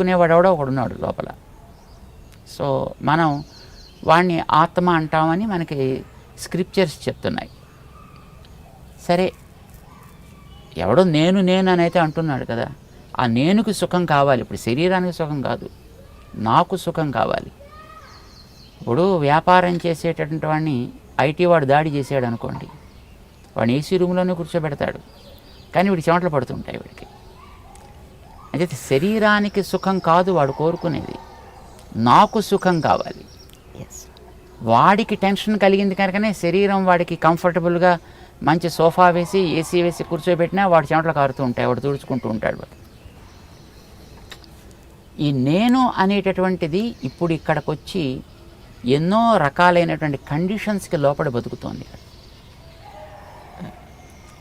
కొనేవాడెవడో ఒకడున్నాడు లోపల. సో మనం వాడిని ఆత్మ అంటామని మనకి స్క్రిప్చర్స్ చెప్తున్నాయి. సరే ఎవడో నేను నేను అని అయితే అంటున్నాడు కదా ఆ నేనుకి సుఖం కావాలి. ఇప్పుడు శరీరానికి సుఖం కాదు నాకు సుఖం కావాలి. ఇప్పుడు వ్యాపారం చేసేటటువంటి వాడిని ఐటీ వాడు దాడి చేసాడు అనుకోండి వాడిని ఏసీ రూమ్లోనే కూర్చోబెడతాడు. కానీ వీడి చెమటలు పడుతుంటాయి వీడికి. అయితే శరీరానికి సుఖం కాదు వాడు కోరుకునేది. నాకు సుఖం కావాలి. వాడికి టెన్షన్ కలిగింది కనుకనే శరీరం వాడికి కంఫర్టబుల్గా మంచి సోఫా వేసి ఏసీ వేసి కూర్చోబెట్టినా వాడి చెమటలు కారుతూ ఉంటాయి వాడు తుడుచుకుంటూ ఉంటాడు వాడు. ఈ నేను అనేటటువంటిది ఇప్పుడు ఇక్కడికి వచ్చి ఎన్నో రకాలైనటువంటి కండిషన్స్కి లోపల బతుకుతోంది.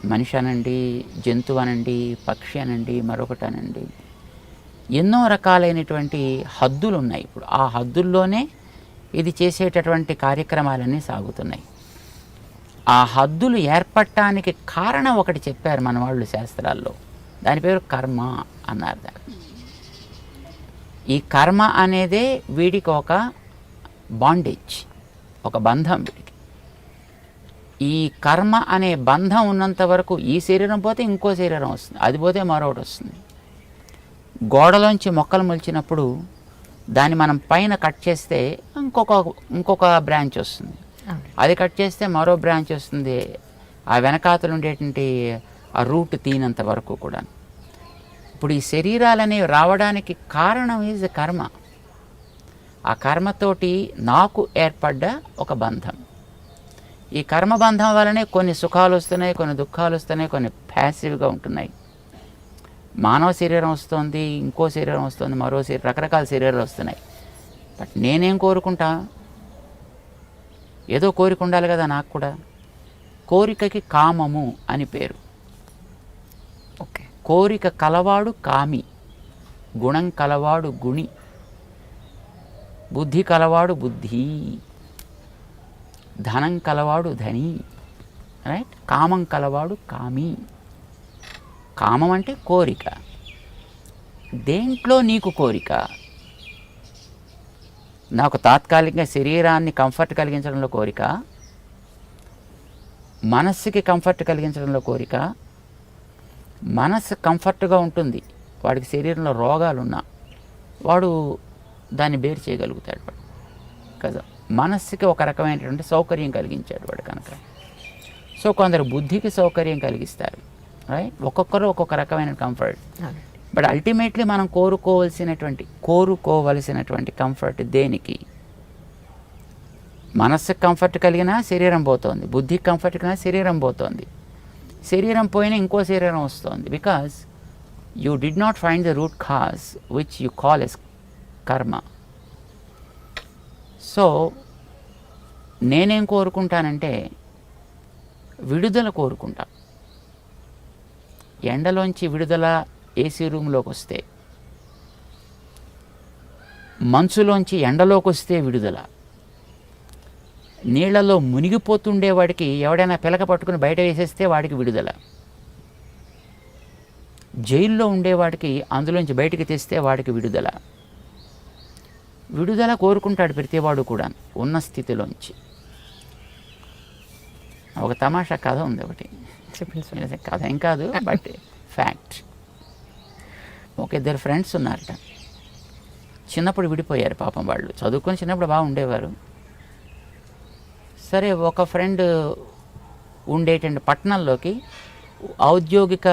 మనిషి అనండి జంతువు అనండి పక్షి అనండి మరొకటి అనండి. ఎన్నో రకాలైనటువంటి హద్దులు ఉన్నాయి ఇప్పుడు. ఆ హద్దుల్లోనే ఇది చేసేటటువంటి కార్యక్రమాలన్నీ సాగుతున్నాయి. ఆ హద్దులు ఏర్పడటానికి కారణం ఒకటి చెప్పారు మన వాళ్ళు శాస్త్రాల్లో. దాని పేరు కర్మ అన్నారు దాన్ని. ఈ కర్మ అనేదే వీడికి ఒక బాండేజ్ ఒక బంధం వీడికి. ఈ కర్మ అనే బంధం ఉన్నంత వరకు ఈ శరీరం పోతే ఇంకో శరీరం వస్తుంది. అది పోతే మరొకటి వస్తుంది. గోడలోంచి మొక్కలు మొలిచినప్పుడు దాన్ని మనం పైన కట్ చేస్తే ఇంకొక ఇంకొక బ్రాంచ్ వస్తుంది. అది కట్ చేస్తే మరో బ్రాంచ్ వస్తుంది. ఆ వెనకాతలు ఉండేటువంటి ఆ రూట్ తీనంత వరకు కూడా ఇప్పుడు ఈ శరీరాలనేవి రావడానికి కారణం ఈజ్ కర్మ. ఆ కర్మతోటి నాకు ఏర్పడ్డ ఒక బంధం. ఈ కర్మ బంధం వల్లనే కొన్ని సుఖాలు వస్తున్నాయి కొన్ని దుఃఖాలు వస్తున్నాయి కొన్ని ప్యాసివ్గా ఉంటున్నాయి. మానవ శరీరం వస్తుంది ఇంకో శరీరం వస్తుంది మరో శరీరం రకరకాల శరీరాలు వస్తున్నాయి. బట్ నేనేం కోరుకుంటా? ఏదో కోరిక ఉండాలి కదా నాకు కూడా. కోరికకి కామము అని పేరు. ఓకే. కోరిక కలవాడు కామి గుణం కలవాడు గుణి బుద్ధి కలవాడు బుద్ధి. ధనం కలవాడు ధని రైట్ కామం కలవాడు కామి. కామం అంటే కోరిక. దేంట్లో నీకు కోరిక? నాకు తాత్కాలికంగా శరీరాన్ని కంఫర్ట్ కలిగించడంలో కోరిక? మనస్సుకి కంఫర్ట్ కలిగించడంలో కోరిక? మనస్సు కంఫర్ట్గా ఉంటుంది. వాడికి శరీరంలో రోగాలు ఉన్నా వాడు దాన్ని బేర్ చేయగలుగుతాడు. వాడు కదా మనస్సుకి ఒక రకమైనటువంటి సౌకర్యం కలిగించాడు వాడు కనుక. సో కొందరు బుద్ధికి సౌకర్యం కలిగిస్తారు. రైట్ ఒక్కొక్కరు ఒక్కొక్క రకమైన కంఫర్ట్ బట్ అల్టిమేట్లీ మనం కోరుకోవలసినటువంటి కోరుకోవలసినటువంటి కంఫర్ట్ దేనికి? మనస్సుకు కంఫర్ట్ కలిగినా శరీరం పోతోంది. బుద్ధికి కంఫర్ట్ కలిగినా శరీరం పోతోంది. శరీరం పోయినా ఇంకో శరీరం వస్తుంది. Because you did not find the root cause which you call as karma so నేనేం కోరుకుంటానంటే విడుదల కోరుకుంటా. ఎండలోంచి విడుదల ఏసీ రూమ్లోకి వస్తే మంచులోంచి ఎండలోకి వస్తే విడుదల. నీళ్ళలో మునిగిపోతుండే వాడికి ఎవడైనా పిలక పట్టుకుని బయట వేసేస్తే వాడికి విడుదల. జైల్లో ఉండేవాడికి అందులోంచి బయటికి తెస్తే వాడికి విడుదల. విడుదల కోరుకుంటాడు ప్రతివాడు కూడా ఉన్న స్థితిలోంచి. ఒక తమాషా కథ ఉంది ఒకటి. చెప్పండి కథ ఏం కాదు బట్ ఫ్యాక్ట్. ఒక ఇద్దరు ఫ్రెండ్స్ ఉన్నారట. చిన్నప్పుడు విడిపోయారు పాపం వాళ్ళు. చదువుకొని చిన్నప్పుడు బాగా ఉండేవారు. సరే ఒక ఫ్రెండ్ ఉండేటువంటి పట్టణంలోకి ఔద్యోగిక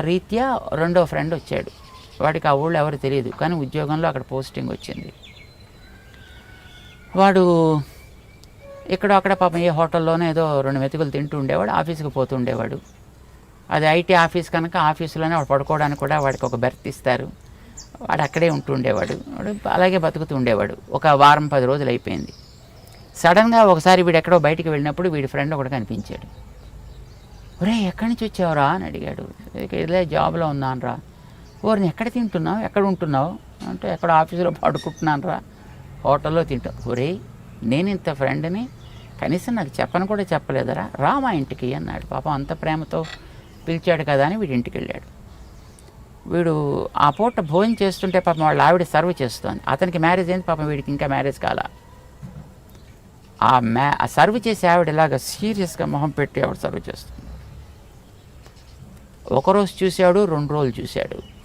రీత్యా రెండో ఫ్రెండ్ వచ్చాడు. వాడికి ఆ ఊళ్ళో ఎవరు తెలియదు. కానీ ఉద్యోగంలో అక్కడ పోస్టింగ్ వచ్చింది. వాడు ఇక్కడ అక్కడ పాపం ఏ హోటల్లోనే ఏదో రెండు మెతుకులు తింటూ ఉండేవాడు ఆఫీస్కి పోతూ ఉండేవాడు. అది ఐటీ ఆఫీస్ కనుక ఆఫీసులోనే వాడు పడుకోవడానికి కూడా వాడికి ఒక బెర్త్ ఇస్తారు. వాడు అక్కడే ఉంటూ ఉండేవాడు. వాడు అలాగే బతుకుతూ ఉండేవాడు. ఒక వారం పది రోజులు అయిపోయింది. సడన్గా ఒకసారి వీడు ఎక్కడో బయటికి వెళ్ళినప్పుడు వీడి ఫ్రెండ్ ఒకటి కనిపించాడు. ఒరే ఎక్కడి నుంచి వచ్చావురా? అని అడిగాడు. "ఇక ఇదే జాబ్లో ఉన్నాను రా ఓరిని ఎక్కడ తింటున్నావు? ఎక్కడ ఉంటున్నావు? అంటే ఎక్కడ ఆఫీసులో పడుకుంటున్నాను రా హోటల్లో తింటా. ఒరే నేను ఇంత ఫ్రెండ్ని కనీసం నాకు చెప్పను కూడా చెప్పలేదరా. రా మా ఇంటికి అన్నాడు. పాపం అంత ప్రేమతో పిలిచాడు కదా అని వీడి ఇంటికి వెళ్ళాడు. వీడు ఆ పూట భోజనం చేస్తుంటే పాపం వాళ్ళ ఆవిడ సర్వ్ చేస్తోంది. అతనికి మ్యారేజ్ అయింది పాపం వీడికి ఇంకా మ్యారేజ్ కాల. ఆ మ్యా ఆ సర్వ్ చేసే ఆవిడ ఇలాగ సీరియస్గా మొహం పెట్టి ఆవిడ సర్వ్ చేస్తుంది. ఒకరోజు చూశాడు రెండు రోజులు చూశాడు.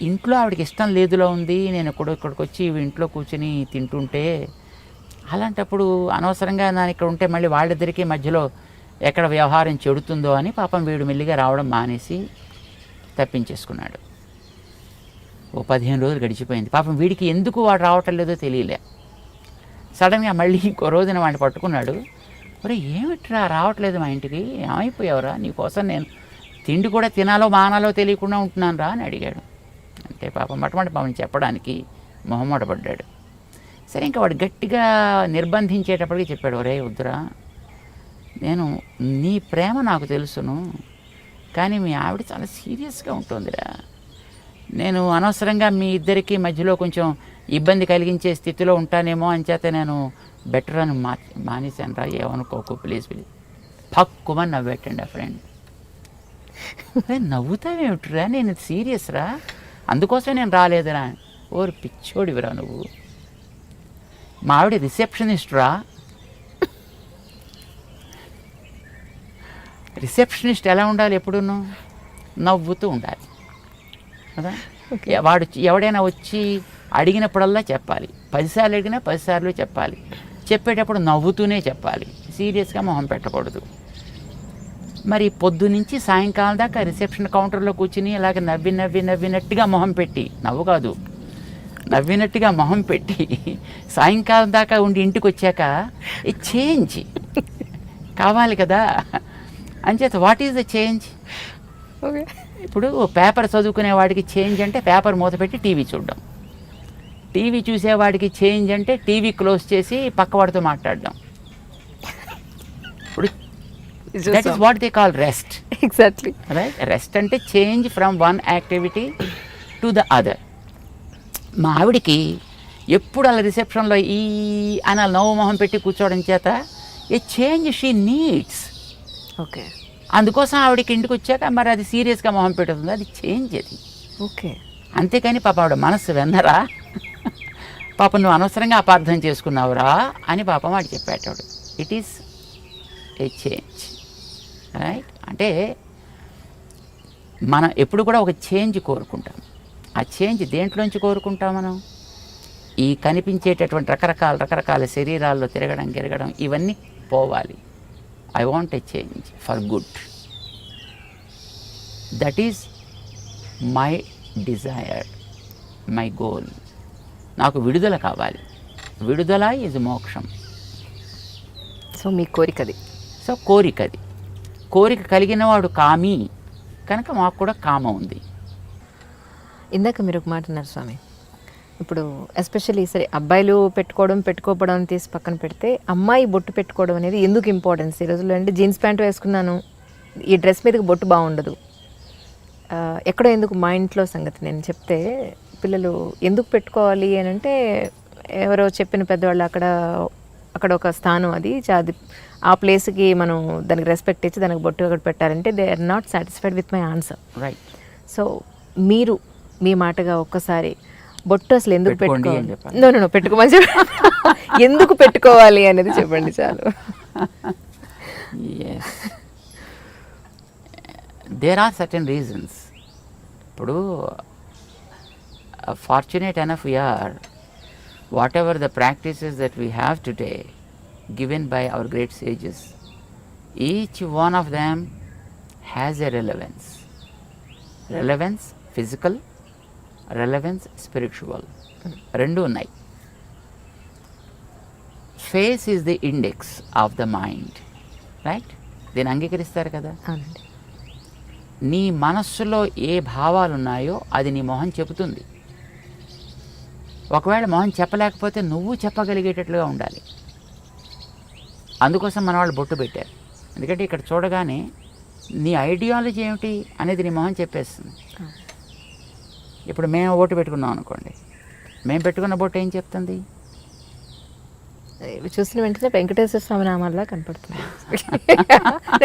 ఇంట్లో ఆవిడకి ఇష్టం లేదులో ఉంది. నేను ఎక్కడో ఇక్కడికి వచ్చి ఇంట్లో కూర్చుని తింటుంటే అలాంటప్పుడు అనవసరంగా నేను ఇక్కడ ఉంటే మళ్ళీ వాళ్ళిద్దరికీ మధ్యలో ఎక్కడ వ్యవహారం చెడుతుందో అని పాపం వీడు మెల్లిగా రావడం మానేసి తప్పించేసుకున్నాడు. ఓ పదిహేను రోజులు గడిచిపోయింది. పాపం వీడికి ఎందుకు వాడు రావటం లేదో తెలియలే. సడన్గా మళ్ళీ ఇంకో రోజున వాడిని పట్టుకున్నాడు. ఒరే ఏమిట్రా? రావట్లేదు మా ఇంటికి. ఏమైపోయావురా? నీకోసం నేను తిండి కూడా తినాలో మానాలో తెలియకుండా ఉంటున్నాను రా అని అడిగాడు. అంటే పాపం మొట్టమొదటి పాపం చెప్పడానికి మొహమాట పడ్డాడు సరే ఇంకా వాడు గట్టిగా నిర్బంధించేటప్పటికి చెప్పాడు ఒరే వద్దురా నేను నీ ప్రేమ నాకు తెలుసును కానీ మీ ఆవిడ చాలా సీరియస్గా ఉంటుందిరా. నేను అనవసరంగా మీ ఇద్దరికి మధ్యలో కొంచెం ఇబ్బంది కలిగించే స్థితిలో ఉంటానేమో అని నేను బెటర్ అని మా మానేశాను రా ఏమనుకోకు ప్లీజ్ ప్లీజ్. పక్కుమని నవ్వెట్టండి ఆ ఫ్రెండ్. అరే నవ్వుతావేమిటిరా? నేను సీరియస్ రా. అందుకోసం నేను రాలేదురా. ఓరు పిచ్చోడివిరా నువ్వు. మా ఆవిడ రిసెప్షనిస్ట్ రా రిసెప్షనిస్ట్ ఎలా ఉండాలి ఎప్పుడును? నవ్వుతూ ఉండాలి. కదా? వాడు ఎవడైనా వచ్చి అడిగినప్పుడల్లా చెప్పాలి. పదిసార్లు అడిగినా పదిసార్లు చెప్పాలి. చెప్పేటప్పుడు నవ్వుతూనే చెప్పాలి. సీరియస్గా మొహం పెట్టకూడదు. మరి పొద్దు నుంచి సాయంకాలం దాకా రిసెప్షన్ కౌంటర్లో కూర్చుని ఇలాగ నవ్వి నవ్వి నవ్వినట్టుగా మొహం పెట్టి నవ్వు కాదు నవ్వినట్టుగా మొహం పెట్టి సాయంకాలం దాకా ఉండి ఇంటికి వచ్చాక చేంజ్? కావాలి కదా? అంచేత వాట్ ఈజ్ ద చేంజ్? ఇప్పుడు పేపర్ చదువుకునే వాడికి చేంజ్ అంటే పేపర్ మూత పెట్టి టీవీ చూడడం. టీవీ చూసేవాడికి చేంజ్ అంటే టీవీ క్లోజ్ చేసి పక్కవాడితో మాట్లాడడం. That is what they call rest exactly right rest అంటే change from one activity to the other మా ఆవిడికి ఎప్పుడు అలా రిసెప్షన్లో ఈ అని అలా నవ్వు మొహం పెట్టి కూర్చోవడం చేత a change she needs okay అందుకోసం ఆవిడకి ఇంటికి వచ్చాక మరి అది సీరియస్గా మొహం పెడుతుంది అది చేంజ్ అది. ఓకే అంతేకాని పాప ఆవిడ మనస్సు వెన్నరా పాప నువ్వు అనవసరంగా అపార్థం చేసుకున్నావురా అని పాపం వాడు చెప్పేటాడు. It is a change right అంటే మనం ఎప్పుడు కూడా ఒక చేంజ్ కోరుకుంటాం. ఆ చేంజ్ దేంట్లోంచి కోరుకుంటాం మనం? ఈ కనిపించేటటువంటి రకరకాల రకరకాల శరీరాల్లో తిరగడం గిరగడం ఇవన్నీ పోవాలి. I want a change for good that is my desire my goal నాకు విడుదల కావాలి. విడుదల ఈజ్ మోక్షం. సో మీ కోరిక అది సో కోరిక అది కోరిక కలిగిన వాడు కామి. కనుక మాకు కూడా కామ ఉంది. ఇందాక మీరు ఒక మాట అన్నారు స్వామి. ఇప్పుడు ఎస్పెషల్లీ సరే అబ్బాయిలు పెట్టుకోవడం పెట్టుకోపడం తీసి పక్కన పెడితే అమ్మాయి బొట్టు పెట్టుకోవడం అనేది ఎందుకు ఇంపార్టెన్స్? ఈ రోజుల్లో అంటే జీన్స్ ప్యాంట్ వేసుకున్నాను. ఈ డ్రెస్ మీదకి బొట్టు బాగుండదు. ఎక్కడో ఎందుకు మా ఇంట్లో సంగతి నేను చెప్తే పిల్లలు ఎందుకు పెట్టుకోవాలి అని అంటే ఎవరో చెప్పిన పెద్దవాళ్ళు అక్కడ అక్కడ ఒక స్థానం అది. అది ఆ ప్లేస్కి మనం దానికి రెస్పెక్ట్ ఇచ్చి దానికి బొట్టు అక్కడ పెట్టారంటే they are not satisfied with my answer. Right. So మీరు మీ మాటగా ఒక్కసారి బొట్టు అసలు ఎందుకు పెట్టుకోండి పెట్టుకోవాలి? పెట్టుకోమని చెప్ప ఎందుకు పెట్టుకోవాలి అనేది చెప్పండి చాలు. దేర్ ఆర్ సర్టన్ రీజన్స్ ఇప్పుడు fortunate enough we are whatever the practices that we have today given by our great sages each one of them has a relevance relevance physical relevance spiritual రెండు ఉన్నాయి. Face is the index of the mind right దీన్ని అంగీకరిస్తారు కదా? నీ మనస్సులో ఏ భావాలు ఉన్నాయో అది నీ మొహం చెబుతుంది. ఒకవేళ మొహం చెప్పలేకపోతే నువ్వు చెప్పగలిగేటట్లుగా ఉండాలి. అందుకోసం మన వాళ్ళు బొట్టు పెట్టారు. ఎందుకంటే ఇక్కడ చూడగానే నీ ఐడియాలజీ ఏమిటి అనేది నీ మొహం చెప్పేస్తుంది. ఇప్పుడు మేము ఓటు పెట్టుకున్నాం అనుకోండి. మేము పెట్టుకున్న బొట్టు ఏం చెప్తుంది? చూసిన వెంటనే వెంకటేశ్వర స్వామి నామాల్లా కనపడుతుంది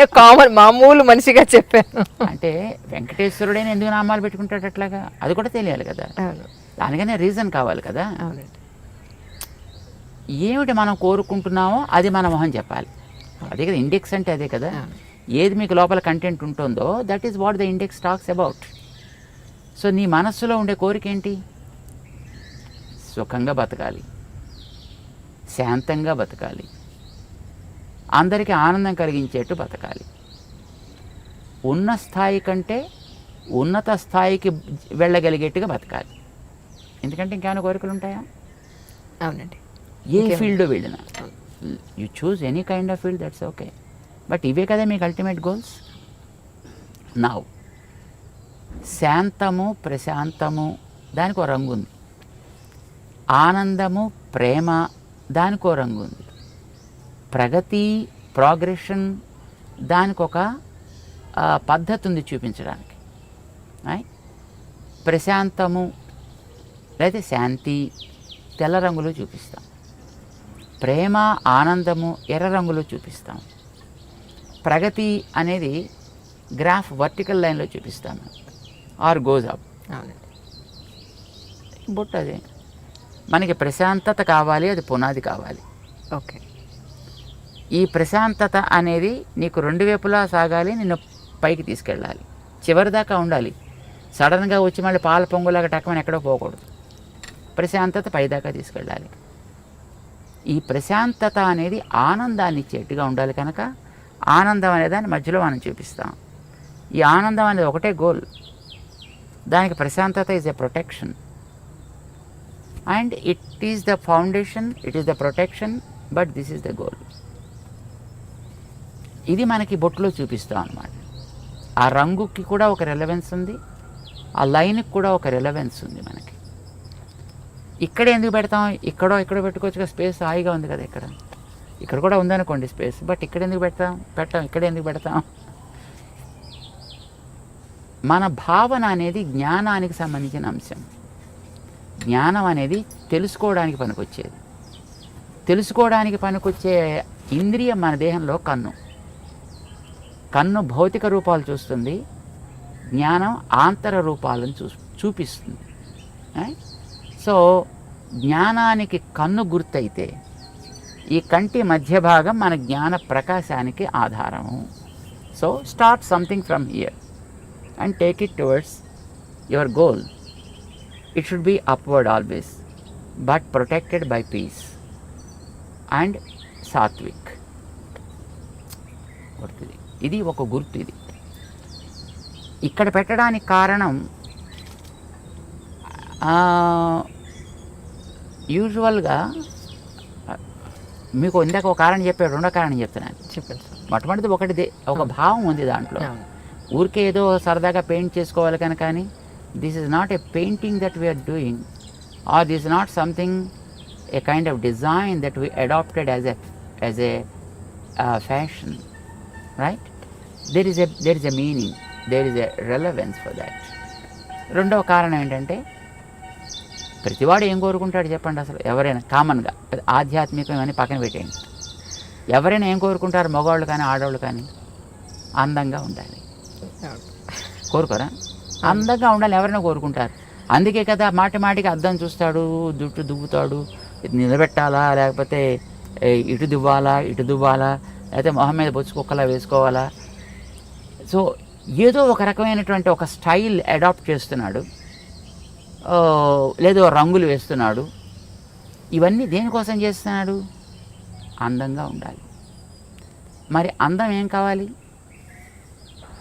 కామన్ మామూలు మనిషిగా చెప్పాను. అంటే వెంకటేశ్వరుడైన ఎందుకు నామాలు పెట్టుకుంటాడు అట్లాగా? అది కూడా తెలియాలి కదా. దానికనే రీజన్ కావాలి కదా. ఏమిటి మనం కోరుకుంటున్నామో అది మన మొహం చెప్పాలి. అదే కదా ఇండెక్స్ అంటే అదే కదా. ఏది మీకు లోపల కంటెంట్ ఉంటుందో that is what the index talks about so నీ మనస్సులో ఉండే కోరిక ఏంటి? సుఖంగా బతకాలి. శాంతంగా బతకాలి. అందరికీ ఆనందం కలిగించేట్టు బతకాలి. ఉన్న స్థాయి కంటే ఉన్నత స్థాయికి వెళ్ళగలిగేట్టుగా బతకాలి. ఎందుకంటే ఇంకేమైనా కోరికలు ఉంటాయా అవునండి. ఏ ఫీల్డ్ వెళ్ళినా. You choose any kind of field that's okay but ఇవే కదా మీకు అల్టిమేట్ గోల్స్ నౌ శాంతము ప్రశాంతము దానికి ఒక రంగు ఉంది ఆనందము ప్రేమ దానికి రంగు ఉంది. ప్రగతి ప్రోగ్రెషన్ దానికి ఒక ఆ, పద్ధతి ఉంది చూపించడానికి? ప్రశాంతము లేదా శాంతి తెల్ల రంగులో చూపిస్తాం. ప్రేమ ఆనందము ఎర్ర రంగులో చూపిస్తాం. ప్రగతి అనేది గ్రాఫ్ వర్టికల్ లైన్లో చూపిస్తాము ఆర్ గోజ్ అప్. బొట్టు అదే. మనకి ప్రశాంతత కావాలి అది పునాది కావాలి. ఓకే. ఈ ప్రశాంతత అనేది నీకు రెండు వైపులా సాగాలి నిన్ను పైకి తీసుకెళ్ళాలి. చివరి దాకా ఉండాలి. సడన్గా వచ్చి మళ్ళీ పాల పొంగులాగా టక్కమని ఎక్కడో పోకూడదు. ప్రశాంతత పైదాకా తీసుకెళ్ళాలి. ఈ ప్రశాంతత అనేది ఆనందాన్ని ఇచ్చేట్టుగా ఉండాలి కనుక ఆనందం అనే దాన్ని మధ్యలో మనం చూపిస్తాం. ఈ ఆనందం అనేది ఒకటే గోల్. దానికి ప్రశాంతత is a protection and it is the foundation it is the protection but this is the goal ఇది మనకి బొట్టులో చూపిస్తాం అన్నమాట. ఆ రంగుకి కూడా ఒక రెలవెన్స్ ఉంది ఆ లైన్కి కూడా ఒక రెలవెన్స్ ఉంది మనకి. ఇక్కడ ఎందుకు పెడతాం? ఇక్కడో ఇక్కడో పెట్టుకోవచ్చు స్పేస్ హాయిగా ఉంది కదా ఇక్కడ. ఇక్కడ కూడా ఉందనుకోండి స్పేస్ బట్ ఇక్కడ ఎందుకు పెడతాం? పెట్టాం ఇక్కడ ఎందుకు పెడతాం? మన భావన అనేది జ్ఞానానికి సంబంధించిన అంశం. జ్ఞానం అనేది తెలుసుకోవడానికి పనికొచ్చేది. తెలుసుకోవడానికి పనికొచ్చే ఇంద్రియం మన దేహంలో కన్ను. కన్ను భౌతిక రూపాలు చూస్తుంది జ్ఞానం ఆంతర రూపాలను చూ చూపిస్తుంది. సో జ్ఞానానికి కన్ను గుర్తయితే ఈ కంటి మధ్య భాగం మన జ్ఞాన ప్రకాశానికి ఆధారము. So start something from here and take it towards your goal. It should be upward always but protected by peace and sattvik గుర్తుది ఇది ఒక గుర్తు ఇది. ఇక్కడ పెట్టడానికి కారణం యూజువల్గా మీకు ఇందాక ఒక కారణం చెప్పాడు రెండో కారణం చెప్తున్నాను చెప్పండి సార్. మొట్టమొదటిది ఒకటి ఒక భావం ఉంది దాంట్లో. ఊరికే ఏదో సరదాగా పెయింట్ చేసుకోవాలి this is not a painting that we are doing or this not something a kind of design that we adapted as a a fashion right there is a there is a meaning there is a relevance for that రెండవ కారణం ఏంటంటే ప్రతివాడు ఏం కోరుకుంటాడు చెప్పండి అసలు. ఎవరైనా కామన్గా ఆధ్యాత్మికం అని పక్కన పెట్టేయండి. ఎవరైనా ఏం కోరుకుంటారు? మగవాళ్ళు కానీ ఆడవాళ్ళు కానీ అందంగా ఉండాలి. కోరుకోరా? అందంగా ఉండాలి ఎవరైనా కోరుకుంటారు. అందుకే కదా మాటి మాటికి అద్దం చూస్తాడు జుట్టు దువ్వుతాడు. నిలబెట్టాలా? లేకపోతే ఇటు దువ్వాలా? ఇటు దువ్వాలా? లేకపోతే మొహం మీద బొచ్చు కుక్కలా వేసుకోవాలా? సో ఏదో ఒక రకమైనటువంటి ఒక స్టైల్ అడాప్ట్ చేస్తున్నాడు. లేదో రంగులు వేస్తున్నాడు. ఇవన్నీ దేనికోసం చేస్తున్నాడు? అందంగా ఉండాలి. మరి అందం ఏం కావాలి?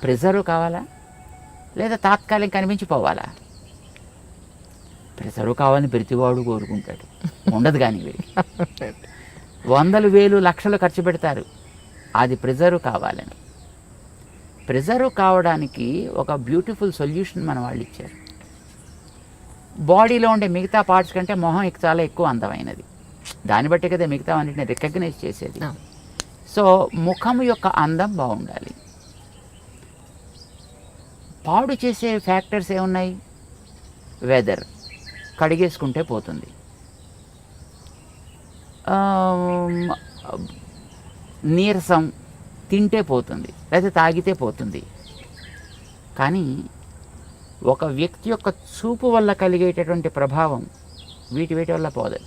ప్రిజర్వ్ కావాలా? లేదా తాత్కాలిక కనిపించిపోవాలా? ప్రిజర్వ్ కావాలని ప్రతివాడు కోరుకుంటాడు. ఉండదు కానీ వీడికి. వందలు వేలు లక్షలు ఖర్చు పెడతారు. అది ప్రిజర్వ్ కావాలని. ప్రిజర్వ్ కావడానికి ఒక బ్యూటిఫుల్ సొల్యూషన్ మన వాళ్ళు ఇచ్చారు. బాడీలో ఉండే మిగతా పార్ట్స్ కంటే మొహం చాలా ఎక్కువ అందమైనది. దాన్ని బట్టి కదా మిగతా అన్నిటిని రికగ్నైజ్ చేసేది. సో ముఖం యొక్క అందం బాగుండాలి. పాడు చేసే ఫ్యాక్టర్స్ ఏమున్నాయి? వెదర్ కడిగేసుకుంటే పోతుంది. నీరసం తింటే పోతుంది. లేదా తాగితే పోతుంది. కానీ ఒక వ్యక్తి యొక్క చూపు వల్ల కలిగేటటువంటి ప్రభావం వీటి వీటి వల్ల పోదు.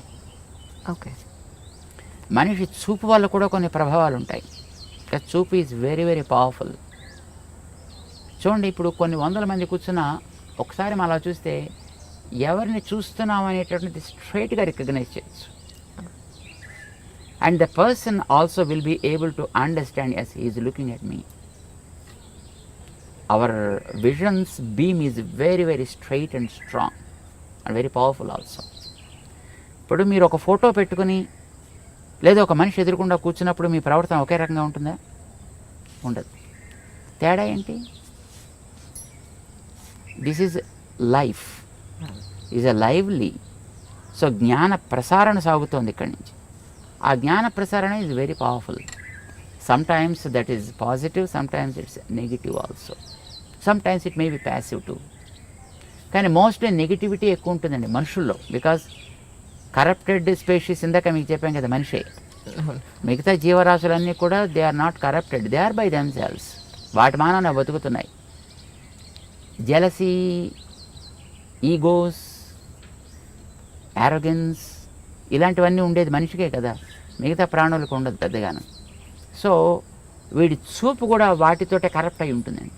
ఓకే. మనిషి చూపు వల్ల కూడా కొన్ని ప్రభావాలు ఉంటాయి ఇంకా చూపు ఈజ్ వెరీ వెరీ పవర్ఫుల్ చూడండి ఇప్పుడు కొన్ని వందల మంది కూర్చున్న ఒకసారి మనం అలా చూస్తే ఎవరిని చూస్తున్నాం అనేటటువంటిది స్ట్రైట్గా రికగ్నైజ్ చేయొచ్చు. And the person also will be able to understand as is looking at me our visions beam is very very straight and strong and very powerful also ఇప్పుడు మీరు ఒక ఫోటో పెట్టుకుని లేదా ఒక మనిషి ఎదురుకుండా కూర్చున్నప్పుడు మీ ప్రవర్తన ఒకే రకంగా ఉంటుందా? ఉండదు. తేడా ఏంటి? This is life is a lively so జ్ఞాన ప్రసారణ సాగుతోంది ఇక్కడి నుంచి. ఆ జ్ఞాన ప్రసారణ is very powerful some times that is positive some times it's negative also some times it may be passive too కానీ మోస్ట్లీ నెగిటివిటీ ఎక్కువ ఉంటుందండి మనుషుల్లో. బికాజ్ కరప్టెడ్ స్పేషీస్ ఇందాక మీకు చెప్పాం కదా మనిషే. మిగతా జీవరాశులన్నీ కూడా they are not corrupted they are by themselves వాటి మానాన బతుకుతున్నాయి. జెలసీ ఈగోస్ యారోగెన్స్ ఇలాంటివన్నీ ఉండేది మనిషికే కదా. మిగతా ప్రాణులకు ఉండదు పెద్దగాను. సో వీడి చూపు కూడా వాటితోటే కరప్ట్ అయి ఉంటుందండి.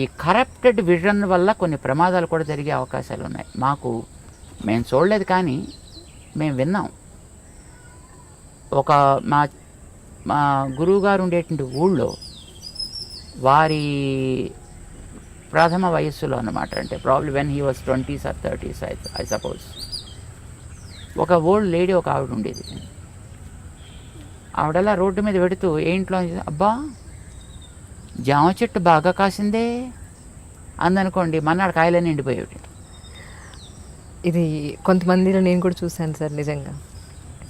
ఈ కరప్టెడ్ విజన్ వల్ల కొన్ని ప్రమాదాలు కూడా జరిగే అవకాశాలు ఉన్నాయి. మాకు మేము చూడలేదు కానీ మేము విన్నాం. ఒక మా మా గురువుగారు ఉండేటువంటి ఊళ్ళో వారి ప్రథమ వయస్సులో అన్నమాట. అంటే probably when he was twenties or thirties I I suppose ఒక ఓల్డ్ లేడీ ఒక ఆవిడ ఉండేది. ఆవిడలా రోడ్డు మీద పెడుతూ ఏ ఇంట్లో? ఉంది? అబ్బా జామ చెట్టు బాగా కాసిందే. అందనుకోండి మన్నాడు కాయలన్నీ ఎండిపోయేవి ఇది కొంతమందిలో నేను కూడా చూశాను సార్ నిజంగా.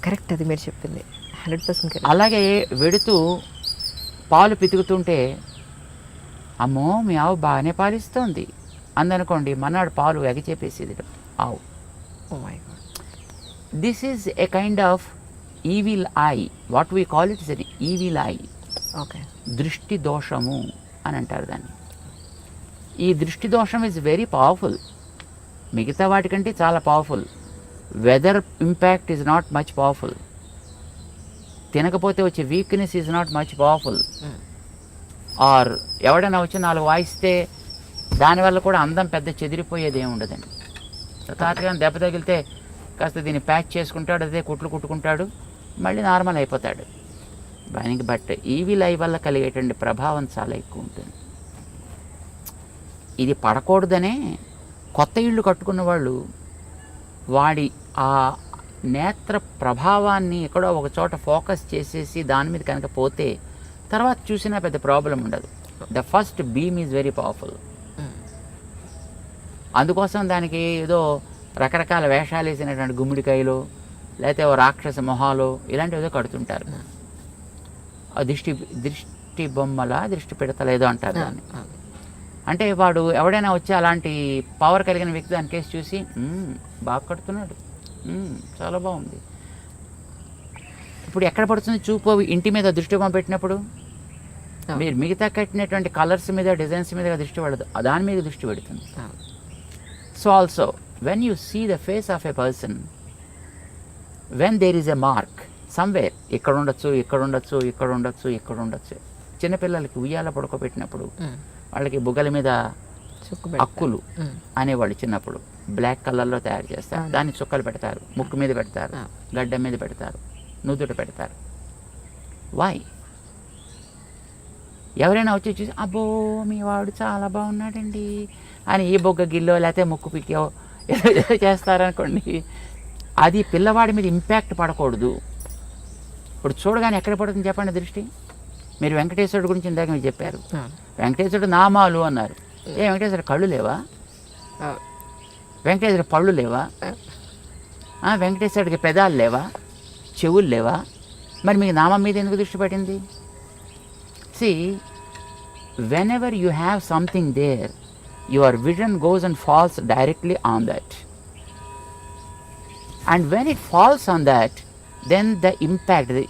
కరెక్ట్ అది మీరు చెప్పింది. హండ్రెడ్ పర్సెంట్ అలాగే వెడుతూ పాలు పితుకుతుంటే అమ్మో మీ ఆవు బాగానే పాలిస్తోంది. అందనుకోండి మన్నాడు పాలు ఎగచేపేసేది ఆవు. This is a kind of evil eye what we call it is an evil eye okay దృష్టి దోషము అని అంటారు దాన్ని. ఈ దృష్టి దోషం ఇస్ వెరీ పవర్ఫుల్ మిగతా వాటికంటే చాలా powerful weather impact is not much powerful తినకపోతే వచ్చే weakness is not much powerful or. ఎవడైనా వచ్చి నాలుగు వాయిస్తే దానివల్ల కూడా అందం పెద్ద చెదిరిపోయేది ఏమి ఉండదండి. తాతగా దెబ్బ తగిలితే కాస్త దీన్ని ప్యాచ్ చేసుకుంటాడు అదే కుట్లు కుట్టుకుంటాడు మళ్ళీ నార్మల్ అయిపోతాడు. దానికి బట్ ఈవీ లై వల్ల కలిగేటువంటి ప్రభావం చాలా ఎక్కువ ఉంటుంది. ఇది పడకూడదనే కొత్త ఇళ్ళు కట్టుకున్న వాళ్ళు వాడి ఆ నేత్ర ప్రభావాన్ని ఎక్కడో ఒక చోట ఫోకస్ చేసేసి దాని మీద కనుక పోతే తర్వాత చూసినా పెద్ద ప్రాబ్లం ఉండదు. The first beam is very powerful అందుకోసం దానికి ఏదో రకరకాల వేషాలు వేసినటువంటి గుమ్మిడికాయలు లేకపోతే ఓ రాక్షస మొహాలు ఇలాంటివి ఏదో కడుతుంటారు. ఆ దృష్టి దృష్టి బొమ్మల దృష్టి పెడతలు ఏదో అంటారు దాన్ని. అంటే వాడు ఎవడైనా వచ్చి అలాంటి పవర్ కలిగిన వ్యక్తి దాని కేసు చూసి "మ్మ్, బాగా కడుతున్నాడు. చాలా బాగుంది. ఇప్పుడు ఎక్కడ పడుతుంది చూపు? ఇంటి మీద దృష్టి బొమ్మ పెట్టినప్పుడు? మీరు మిగతా కట్టినటువంటి కలర్స్ మీద డిజైన్స్ మీద దృష్టి పడదు. దాని మీద దృష్టి పెడుతుంది. So also when you see the face of a person when there is a mark somewhere ఇక్కడ ఉండొచ్చు ఇక్కడ ఉండొచ్చు ఇక్కడ ఉండొచ్చు ఇక్కడ ఉండొచ్చు. చిన్నపిల్లలకి ఉయ్యాల పడుకోబెట్టినప్పుడు వాళ్ళకి బుగ్గల మీద అక్కులు అనేవాళ్ళు చిన్నప్పుడు. బ్లాక్ కలర్లో తయారు చేస్తారు. దాన్ని చుక్కలు పెడతారు. ముక్కు మీద పెడతారు. గడ్డ మీద పెడతారు. నుదుట పెడతారు. వాయ్ ఎవరైనా వచ్చి చూసి అబ్బో మీ వాడు చాలా బాగున్నాడండి అని ఈ బొగ్గ గిల్లో లేకపోతే ముక్కు పిక్కో ఏదో చేస్తారనుకోండి. అది పిల్లవాడి మీద ఇంపాక్ట్ పడకూడదు. ఇప్పుడు చూడగానే ఎక్కడ పడుతుంది చెప్పండి దృష్టి? మీరు వెంకటేశ్వరుడు గురించి ఇందాక మీరు చెప్పారు. వెంకటేశ్వరుడు నామాలు అన్నారు. ఏ వెంకటేశ్వరుడు కళ్ళు లేవా? వెంకటేశ్వరుడు పళ్ళు లేవా? వెంకటేశ్వరుడికి పెదాలు లేవా? చెవులు లేవా? మరి మీకు నామం మీద ఎందుకు దృష్టి పడింది See, whenever you have something there, your vision goes and falls directly on that. And when it falls on that, then the impact, the